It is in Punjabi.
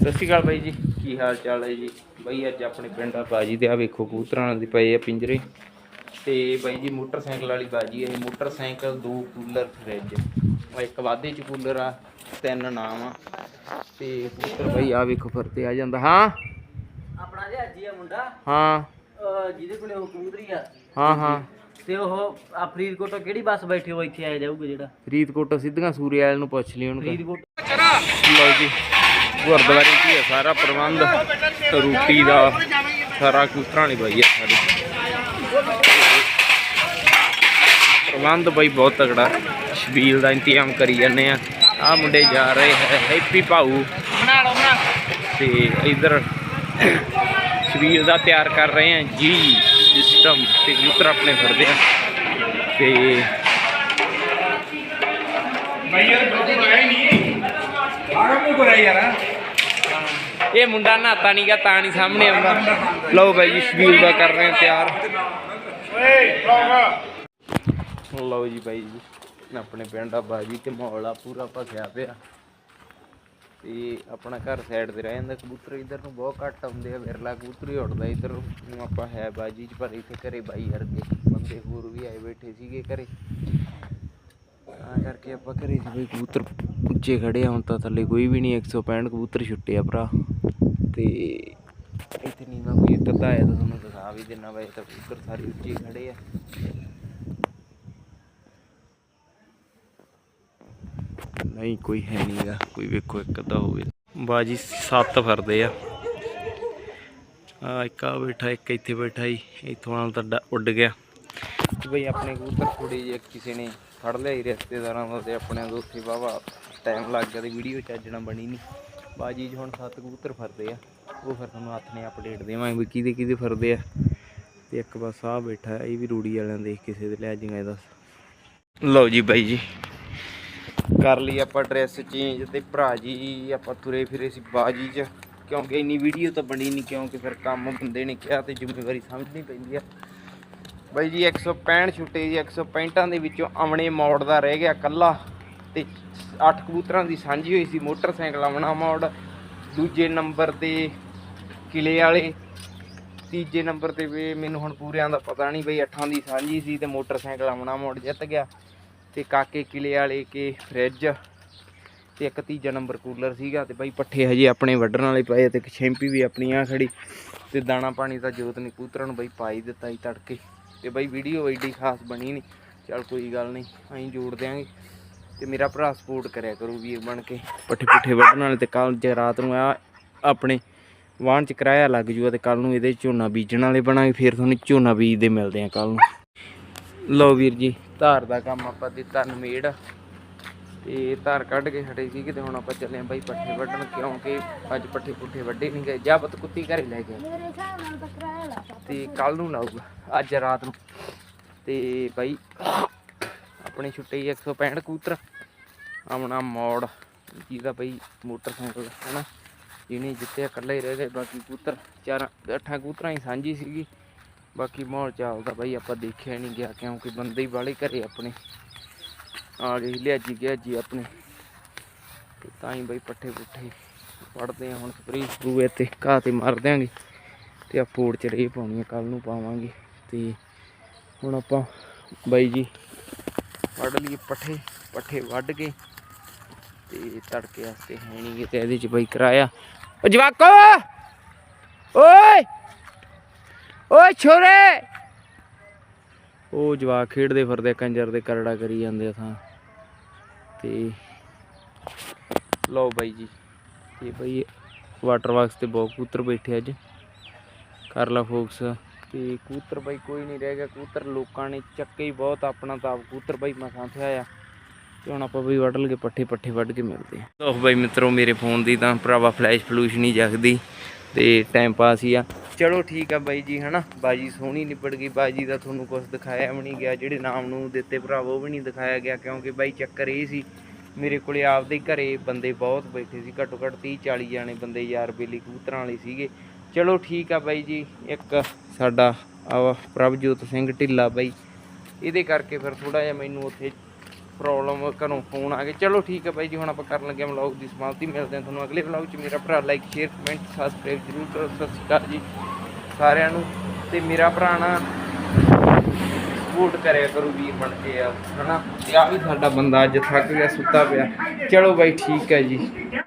ਸਤਿ ਸ਼੍ਰੀ ਅਕਾਲ ਬਾਈ ਜੀ। ਕੀ ਹਾਲ ਚਾਲ ਹੈ ਜੀ? ਬਾਈ ਅੱਜ ਆਪਣੇ ਪਿੰਡ ਆ ਬਾਜੀ ਤੇ ਆ ਵੇਖੋ ਕਬੂਤਰਾਂ ਦੇ ਪਏ ਆ ਪਿੰਜਰੇ। ਤੇ ਬਾਈ ਜੀ ਮੋਟਰਸਾਈਕਲ ਵਾਲੀ ਬਾਜੀ ਇਹ। ਮੋਟਰਸਾਈਕਲ ਦੋ ਕੂਲਰ ਫ੍ਰਿਜ। ਆ ਇੱਕ ਵਾਧੇ ਚ ਕੂਲਰ ਆ ਤਿੰਨ ਨਾਮ ਆ। ਤੇ ਕਬੂਤਰ ਬਾਈ ਆ ਵੇਖੋ ਫਿਰਤੇ ਆ ਜਾਂਦਾ। ਹਾਂ? ਆਪਣਾ ਜਿਹਾ ਜੀ ਆ ਮੁੰਡਾ। ਹਾਂ। ਜਿਹਦੇ ਕੋਲੇ ਉਹ ਕਬੂਤਰੀ ਆ। ਹਾਂ ਹਾਂ। ਤੇ ਉਹ ਆ ਫਰੀਦਕੋਟ ਤੋਂ ਕਿਹੜੀ ਬੱਸ ਬੈਠੀ ਉਹ ਇੱਥੇ ਆ ਜਾਊਗਾ ਜਿਹੜਾ। ਫਰੀਦਕੋਟ ਸਿੱਧੀਆਂ ਸੂਰੇ ਵਾਲੇ ਨੂੰ ਪੁੱਛ ਲਈ ਉਹਨੂੰ ਫਰੀਦਕੋਟ ਲਓ ਜੀ। ਗੁਰਦੁਆਰੇ ਕੀ ਹੈ ਸਾਰਾ ਪ੍ਰਬੰਧ, ਰੋਟੀ ਦਾ ਸਾਰਾ ਕਬੂਤਰਾਂ ਵਾਲੀ ਬਾਈ ਹੈ ਸਾਡੀ ਪ੍ਰਬੰਧ ਬਾਈ ਬਹੁਤ ਤਗੜਾ ਸ਼ਬੀਲ ਦਾ ਇੰਤਜ਼ਾਮ ਕਰੀ ਜਾਂਦੇ ਆ। ਆ ਮੁੰਡੇ ਜਾ ਰਹੇ ਹੈ, ਹੈਪੀ ਭਾਊ। ਤੇ ਇਧਰ ਸ਼ਬੀਲ ਦਾ ਤਿਆਰ ਕਰ ਰਹੇ ਆ ਜੀ ਸਿਸਟਮ, ਤੇ ਕਬੂਤਰ ਆਪਣੇ ਫਿਰਦੇ ਆ। ਤੇ ਇਹ ਮੁੰਡਾ ਨਹਾਤਾ ਨਹੀਂਗਾ ਤਾਂ ਨਹੀਂ ਸਾਹਮਣੇ ਆਉਂਦਾ। ਲਓ ਬਾਈ ਜੀ, ਸ਼ਬੀਲ ਦਾ ਕਰ ਰਹੇ ਆ ਤਿਆਰ। ਲਓ ਜੀ ਬਾਈ ਜੀ, ਆਪਣੇ ਪਿੰਡ ਆ ਬਾਜੀ ਤੇ ਮਾਹੌਲ ਆ ਪੂਰਾ ਭਖਿਆ ਪਿਆ। ਤੇ ਆਪਣਾ ਘਰ ਸਾਈਡ ਤੇ ਰਹਿ ਜਾਂਦਾ, ਕਬੂਤਰ ਇਧਰ ਨੂੰ ਬਹੁਤ ਘੱਟ ਆਉਂਦੇ ਆ, ਵਿਰਲਾ ਕਬੂਤਰ ਹੀ ਉੱਡਦਾ ਇਧਰ ਨੂੰ। ਆਪਾਂ ਹੈ ਬਾਜੀ ਚ, ਪਰ ਇੱਥੇ ਘਰੇ ਬਾਈ ਵਰਗੇ ਬੰਦੇ ਹੋਰ ਵੀ ਆਏ ਬੈਠੇ ਸੀਗੇ ਘਰੇ। ਤਾਂ ਕਰਕੇ ਆਪਾਂ ਘਰੇ ਸੀ ਬਈ ਕਬੂਤਰ ਉੱਚੇ ਖੜੇ ਆ, ਹੁਣ ਤਾਂ ਥੱਲੇ ਕੋਈ ਵੀ ਨਹੀਂ 165 ਕਬੂਤਰ ਛੁੱਟੇ ਆ ਭਰਾ। ਤੇ ਇੱਥੇ ਨਹੀਂ ਕੋਈ ਇੱਕ ਆਇਆ ਤਾਂ ਤੁਹਾਨੂੰ ਦਿਖਾ ਵੀ ਦਿਨਾ ਵੈਸੇ ਤਾਂ ਕਬੂਤਰ ਸਾਰੇ ਉੱਚੇ ਖੜੇ ਆ। ਨਹੀਂ, ਕੋਈ ਹੈ ਨਹੀਂਗਾ ਕੋਈ ਵੇਖੋ ਇੱਕ ਅੱਧਾ ਹੋਵੇ। ਬਾਜੀ ਸੱਤ ਫਿਰਦੇ ਆ। ਆ ਇੱਕ ਆ ਬੈਠਾ, ਇੱਕ ਇੱਥੇ ਬੈਠਾ ਹੀ ਇੱਥੋਂ ਨਾਲ ਤਾਂ ਉੱਡ ਗਿਆ। ਬਈ ਆਪਣੇ ਕਬੂਤਰ ਥੋੜੇ ਜਿਹੇ ਕਿਸੇ ਨੇ ਫੜ ਲਿਆ ਹੀ ਰਿਸ਼ਤੇਦਾਰਾਂ ਦਾ ਤੇ ਆਪਣੇ ਤੋਂ ਉੱਥੇ ਵਾਵਾ ਟਾਈਮ ਲੱਗ ਗਿਆ ਤੇ ਵੀਡੀਓ ਚੱਜਣਾ ਬਣੀ ਨਹੀਂ ਬਾਜੀ 'ਚ ਹੁਣ ਸੱਤ ਕਬੂਤਰ ਫਰਦੇ ਆ। ਉਹ ਫਿਰ ਤੁਹਾਨੂੰ ਹੱਥ ਨੇ ਅਪਡੇਟ ਦੇਵਾਂਗੇ ਵੀ ਕਿਹਦੇ ਕਿਹਦੇ ਫਰਦੇ ਆ। ਤੇ ਇੱਕ ਬਸ ਆ ਬੈਠਾ ਇਹ ਵੀ ਰੂੜੀ ਵਾਲਿਆਂ ਦੇ, ਕਿਸੇ ਦੇ ਲੈ ਜਿੰਗਾ ਇਹਦਾ ਲਓ ਜੀ ਬਾਈ ਜੀ, ਕਰ ਲਈ ਆਪਾਂ ਡਰੈਸ ਚੇਂਜ ਤੇ ਭਰਾ ਜੀ, ਆਪਾਂ ਤੁਰੇ ਫਿਰੇ ਸੀ ਬਾਜੀ 'ਚ। ਕਿਉਂਕਿ ਇੰਨੀ ਵੀਡੀਓ ਤਾਂ ਬਣੀ ਨਹੀਂ ਕਿਉਂਕਿ ਫਿਰ ਕੰਮ ਬੰਦੇ ਨੇ ਕਿਹਾ ਤੇ ਜ਼ਿੰਮੇਵਾਰੀ ਸਮਝਣੀ ਪੈਂਦੀ ਆ। ਬਾਈ ਜੀ 165 ਛੁੱਟੇ ਜੀ 165 ਦੇ ਵਿੱਚੋਂ ਅਮਣੇ ਮੋੜ ਦਾ ਰਹਿ ਗਿਆ ਕੱਲਾ ਤੇ 8 ਕਬੂਤਰਾਂ ਦੀ ਸਾਂਝੀ ਹੋਈ ਸੀ, ਮੋਟਰਸਾਈਕਲ ਅਮਣਾ ਮੋੜ, ਦੂਜੇ ਨੰਬਰ ਤੇ ਕਿਲੇ ਵਾਲੇ, ਤੀਜੇ ਨੰਬਰ ਤੇ ਵੀ ਮੈਨੂੰ ਹੁਣ ਪੂਰਿਆਂ ਦਾ ਪਤਾ ਨਹੀਂ ਬਈ ਅੱਠਾਂ ਦੀ ਸਾਂਝੀ ਸੀ ਤੇ ਮੋਟਰਸਾਈਕਲ ਅਮਣਾ ਮੋੜ ਜਿੱਤ ਗਿਆ। ਤੇ ਕਾਕੇ ਕਿਲੇ ਵਾਲੇ ਕੇ ਫ੍ਰਿਜ ਤੇ ਇੱਕ ਤੀਜਾ ਨੰਬਰ ਕੂਲਰ ਸੀਗਾ ਤੇ ਬਾਈ ਪੱਠੇ ਹਜੇ ਆਪਣੇ ਵੱਢਣ ਵਾਲੇ ਪਏ ਤੇ ਇੱਕ ਛੈਂਪੀ ਵੀ ਆਪਣੀ ਆ ਖੜੀ ਤੇ ਦਾਣਾ ਪਾਣੀ ਤਾਂ ਜੋਤ ਨੇ ਕੂਤਰਾਂ ਨੂੰ ਬਾਈ ਪਾਈ ਦਿੱਤਾ ਸੀ ਤੜਕੇ। ਤੇ ਬਾਈ ਵੀਡੀਓ ਐਡੀ ਖਾਸ ਬਣੀ ਨਹੀਂ, ਚਲ ਕੋਈ ਗੱਲ ਨਹੀਂ, ਅਸੀਂ ਜੋੜ ਦਿਆਂਗੇ। ਤੇ ਮੇਰਾ ਭਰਾ ਸਪੋਰਟ ਕਰਿਆ ਕਰੂ ਵੀਰ ਬਣ ਕੇ। ਪੱਠੇ ਪੁੱਠੇ ਵੱਢਣ ਵਾਲੇ ਤੇ ਕੱਲ ਜੇ ਰਾਤ ਨੂੰ ਆ ਆਪਣੇ ਵਾਹਣ ਚ ਕਿਰਾਇਆ ਲੱਗ ਜੂਗਾ ਤੇ ਕੱਲ ਨੂੰ ਇਹਦੇ ਝੋਨਾ ਬੀਜਣ ਵਾਲੇ ਬਣਾਂਗੇ ਫਿਰ ਤੁਹਾਨੂੰ ਝੋਨਾ ਬੀਜਦੇ ਮਿਲਦੇ ਆ ਕੱਲ ਨੂੰ। ਲਓ ਵੀਰ ਜੀ ਧਾਰ ਦਾ ਕੰਮ ਆਪਾਂ ਦਿੱਤਾ ਨਮੇੜ। ਤੇ ਧਾਰ ਕੱਢ ਕੇ ਹਟੇ ਸੀ ਤੇ ਹੁਣ ਆਪਾਂ ਚੱਲੇ ਆਂ ਬਾਈ ਪੱਠੇ ਵੱਢਣ ਕਿਉਂਕਿ ਅੱਜ ਪੱਠੇ ਪੁੱਠੇ ਵੱਢੇ ਨਹੀਂ ਗਏ। ਜਾਂ ਬਤ ਕੁੱਤੀ ਘਰੇ ਲੈ ਗਿਆ ਮੇਰੇ ਹਿਸਾਬ ਨਾਲ ਤਾਂ ਕਿਰਾਇਆ ਲਾ ਤਾ। ਤੇ ਕੱਲ ਨੂੰ ਲਾਊਗਾ ਅੱਜ ਰਾਤ ਨੂੰ। ਤੇ ਬਾਈ ਆਪਣੇ ਛੁੱਟੇ ਹੀ 165 ਕੂਤਰ ਆਪਣਾ ਮੋੜ, ਜਿਹਦਾ ਬਈ ਮੋਟਰਸਾਈਕਲ, ਹਨਾ? ਜਿਹਨੇ ਜਿੱਤੇ ਇਕੱਲੇ ਹੀ ਰਹਿ ਗਏ ਬਾਕੀ ਕਬੂਤਰ ਚਾਰਾਂ, ਅੱਠਾਂ ਕੂਤਰਾਂ ਹੀ ਸਾਂਝੀ ਸੀਗੀ। ਬਾਕੀ ਮਾਹੌਲ ਚੱਲਦਾ ਬਾਈ ਆਪਾਂ ਦੇਖਿਆ ਨਹੀਂ ਗਿਆ, ਕਿਉਂਕਿ ਬੰਦੇ ਹੀ ਵਾਲੇ ਘਰੇ ਆਪਣੇ। ਆ ਗਈ ਲਿਆਜੀ ਗਿਆ ਜੀ ਆਪਣੇ। ਤਾਂ ਹੀ ਬਾਈ ਪੱਠੇ ਪੁੱਠੇ ਪੜਦੇ ਆ ਹੁਣ ਸਪਰੀ ਸਪਰੂ ਤੇ ਘਾਹ ਤੇ ਮਾਰ ਦਿਆਂਗੇ। ਤੇ ਆ ਫੋੜ ਚ ਰੇ ਪਾਉਣੀ ਆ ਕੱਲ ਨੂੰ ਪਾਵਾਂਗੇ। ਤੇ ਹੁਣ ਆਪਾਂ ਬਾਈ ਜੀ ਵੱਢ ਲਈਏ ਪੱਠੇ ਪੱਠੇ ਵੱਢ ਕੇ ਤੇ ਤੜਕੇ ਵਾਸਤੇ ਹੈ ਨਹੀਂ ਤੇ ਇਹਦੇ ਚ ਬਾਈ ਕਰਾਇਆ। ਓ ਜਵਾਕੋ! ਓਏ! ਓਏ ਛੋਰੇ! ਉਹ ਜਵਾਕ ਖੇਡਦੇ ਫਿਰਦੇ ਕੰਜਰ ਦੇ ਕਰੜਾ ਕਰੀ ਜਾਂਦੇ ਆ ਥਾਂ। ਤੇ ਲਓ ਬਾਈ ਜੀ ਇਹ ਬਾਈ ਵਾਟਰ ਬਾਕਸ ਤੇ ਬਹੁਤ ਕਬੂਤਰ ਬੈਠੇ ਅੱਜ। ਕਰ ਲਾ ਫੋਕਸ ਤੇ ਕੂਤਰ ਬਾਈ ਕੋਈ ਨਹੀਂ ਰਹਿ ਗਿਆ ਕੂਤਰ ਲੋਕਾਂ ਨੇ ਚੱਕੇ ਹੀ ਬਹੁਤ ਆਪਣਾ ਤਾਂ ਆਪ ਕਬੂਤਰ ਬਾਈ ਮਸਾਂ ਥਿਆ ਆ। ਤੇ ਹੁਣ ਆਪਾਂ ਬਈ ਵੱਢ ਲਗੇ ਪੱਠੇ ਪੱਠੇ ਵੱਢ ਕੇ ਮਿਲਦੇ ਆ। ਲੋ ਬਾਈ ਮਿੱਤਰੋ, ਮੇਰੇ ਫੋਨ ਦੀ ਤਾਂ ਭਰਾਵਾ ਫਲੈਸ਼ ਫਲੂਸ਼ ਨਹੀਂ ਜਗਦੀ, ਤੇ ਟਾਈਮ ਪਾਸ ਹੀ ਆ। ਚਲੋ ਠੀਕ ਆ ਬਾਈ ਜੀ, ਹਨਾ? ਬਾਜੀ ਸੋਹਣੀ ਨਿਬੜ ਗਈ। ਬਾਜੀ ਦਾ ਤੁਹਾਨੂੰ ਕੁਝ ਦਿਖਾਇਆ ਵੀ ਨਹੀਂ ਗਿਆ, ਜਿਹੜੇ ਨਾਮ ਨੂੰ ਦਿੱਤੇ ਭਰਾਵੋ ਉਹ ਵੀ ਨਹੀਂ ਦਿਖਾਇਆ ਗਿਆ, ਕਿਉਂਕਿ ਬਾਈ ਚੱਕਰ ਇਹ ਸੀ, ਮੇਰੇ ਕੋਲੇ ਆਪਦੇ ਘਰੇ ਬੰਦੇ ਬਹੁਤ ਬੈਠੇ ਸੀ, ਘੱਟੋ ਘੱਟ 30 40 ਜਾਣੇ ਬੰਦੇ ਯਾਰ ਬੇਲੀ ਕੂਤਰਾਂ ਵਾਲੇ ਸੀਗੇ। ਚਲੋ ਠੀਕ ਆ ਬਾਈ ਜੀ, ਇੱਕ ਸਾਡਾ ਆ ਪ੍ਰਭਜੋਤ ਸਿੰਘ ਢਿੱਲਾ ਬਾਈ। ਇਹਦੇ ਕਰਕੇ ਫਿਰ ਥੋੜਾ ਜਿਹਾ ਮੈਨੂੰ ਉੱਥੇ ਪ੍ਰੋਬਲਮ ਘਰੋਂ ਫੋਨ ਆ ਗਏ। ਚਲੋ ਠੀਕ ਹੈ ਬਾਈ ਜੀ, ਹੁਣ ਆਪਾਂ ਕਰਨ ਲੱਗੇ ਵਲੌਗ ਦੀ ਸਮਾਪਤੀ। ਮਿਲਦੇ ਹਾਂ ਤੁਹਾਨੂੰ ਅਗਲੇ ਵਲੌਗ 'ਚ। ਮੇਰਾ ਭਰਾ ਲਾਈਕ ਸ਼ੇਅਰ ਕਮੈਂਟ ਸਬਸਕ੍ਰਾਈਬ ਜ਼ਰੂਰ ਕਰੋ। ਸਤਿ ਸ਼੍ਰੀ ਅਕਾਲ ਜੀ ਸਾਰਿਆਂ ਨੂੰ। ਤੇ ਮੇਰਾ ਭਰਾ ਨਾ ਸਪੋਰਟ ਕਰਿਆ ਕਰੋ ਵੀਰ ਬਣ ਕੇ ਆ, ਹਨਾ? ਤੇ ਆ ਵੀ ਸਾਡਾ ਬੰਦਾ ਅੱਜ ਥੱਕ ਗਿਆ, ਸੁੱਤਾ ਪਿਆ। ਚਲੋ ਬਾਈ ਠੀਕ ਹੈ ਜੀ।